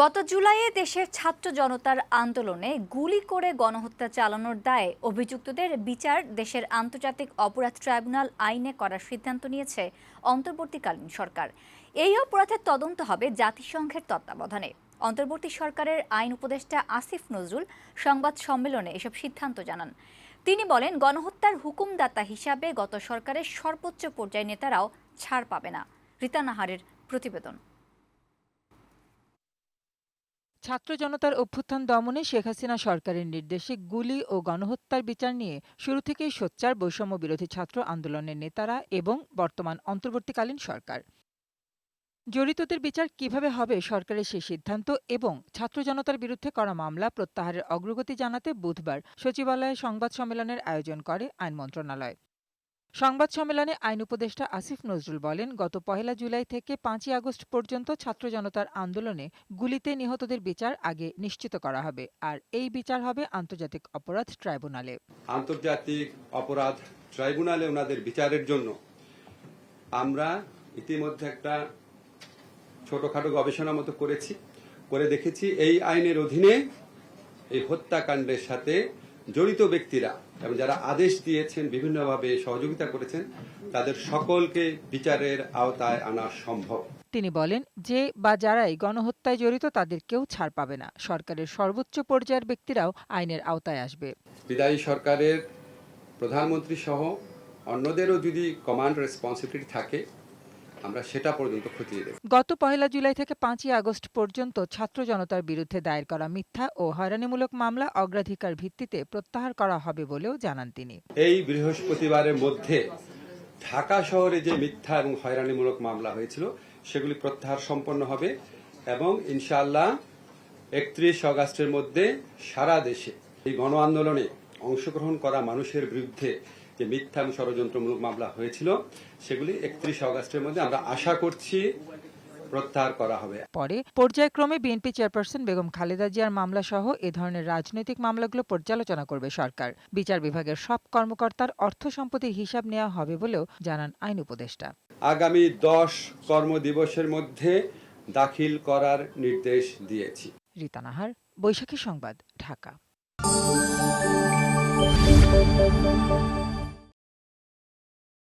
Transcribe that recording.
গত জুলাইয়ে দেশের ছাত্র জনতার আন্দোলনে গুলি করে গণহত্যা চালানোর দায়ে অভিযুক্তদের বিচার দেশের আন্তর্জাতিক অপরাধ ট্রাইব্যুনাল আইনে করার সিদ্ধান্ত নিয়েছে অন্তর্বর্তীকালীন সরকার। এই অপরাধের তদন্ত হবে জাতিসংঘের তত্ত্বাবধানে। অন্তর্বর্তী সরকারের আইন উপদেষ্টা আসিফ নজরুল সংবাদ সম্মেলনে এসব সিদ্ধান্ত জানান। তিনি বলেন, গণহত্যার হুকুমদাতা হিসাবে গত সরকারের সর্বোচ্চ পর্যায়ের নেতারাও ছাড় পাবে না। রীতা নাহারের প্রতিবেদন। ছাত্র জনতার অভ্যুত্থান দমনে শেখ হাসিনা সরকারের নির্দেশে গুলি ও গণহত্যার বিচার নিয়ে শুরু থেকেই সোচ্চার বৈষম্য বিরোধী ছাত্র আন্দোলনের নেতারা এবং বর্তমান অন্তর্বর্তীকালীন সরকার। জড়িতদের বিচার কীভাবে হবে সরকারের সেই সিদ্ধান্ত এবং ছাত্র জনতার বিরুদ্ধে করা মামলা প্রত্যাহারের অগ্রগতি জানাতে বুধবার সচিবালয়ে সংবাদ সম্মেলনের আয়োজন করে আইন মন্ত্রণালয়। সংবাদ সম্মেলনে আইন উপদেষ্টা আসিফ নজরুল বলেন, গত পহেলা জুলাই থেকে পাঁচই আগস্ট পর্যন্ত ছাত্র জনতার আন্দোলনে গুলিতে নিহতদের বিচার আগে নিশ্চিত করা হবে। আর এই বিচার হবে আন্তর্জাতিক অপরাধ ট্রাইব্যুনালে। আন্তর্জাতিক অপরাধ ট্রাইব্যুনালে ওনাদের বিচারের জন্য আমরা ইতিমধ্যে একটা ছোটখাটো গবেষণা মতো করেছি, করে দেখেছি এই আইনের অধীনে এই হত্যাকাণ্ডের সাথে জড়িত ব্যক্তিরা এবং যারা আদেশ দিয়েছেন বিভিন্নভাবে সহযোগিতা করেছেন তাদের সকলকে বিচারের আওতায় আনা সম্ভব। তিনি বলেন যে বা যারাই গণহত্যায় জড়িত তাদের কেউ ছাড় পাবে না। সরকারের সর্বোচ্চ পর্যায়ের ব্যক্তিরাও আইনের আওতায় আসবে। বিদায়ী সরকারের প্রধানমন্ত্রী সহ অন্যদেরও যদি কমান্ড রেসপন্সিবিলিটি থাকে আমরা সেটা পর্যন্ত খতিয়ে দেব গত পহেলা জুলাই থেকে পাঁচই আগস্ট পর্যন্ত ছাত্র জনতার বিরুদ্ধে দায়ের করা মিথ্যা ও হয়রানিমূলক মামলা অগ্রাধিকার ভিত্তিতে প্রত্যাহার করা হবে বলেও জানান তিনি। এই বৃহস্পতিবারের মধ্যে ঢাকা শহরে যে মিথ্যা এবং হয়রানিমূলক মামলা হয়েছিল সেগুলি প্রত্যাহার সম্পন্ন হবে এবং ইনশাআল্লাহ একত্রিশ অগাস্টের মধ্যে সারা দেশে এই গণ আন্দোলনে অংশগ্রহণ করা মানুষের বিরুদ্ধে যে মিথ্যা এবং ষড়যন্ত্রমূলক মামলা হয়েছিল সেগুলি একত্রিশ অগাস্টের মধ্যে আমরা আশা করছি প্রত্যাহার করা হবে। পরে পর্যায়ক্রমে বিএনপি চেয়ারপারসন বেগম খালেদা জিয়ার মামলা সহ এ ধরনের রাজনৈতিক মামলাগুলো পর্যালোচনা করবে সরকার। বিচার বিভাগের সব কর্মকর্তার অর্থ সম্পত্তির হিসাব নেওয়া হবে বলেও জানান আইন উপদেষ্টা। আগামী দশ কর্মদিবসের মধ্যে দাখিল করার নির্দেশ দিয়েছি। রীতা নাহার বৈশাখী সংবাদ ঢাকা।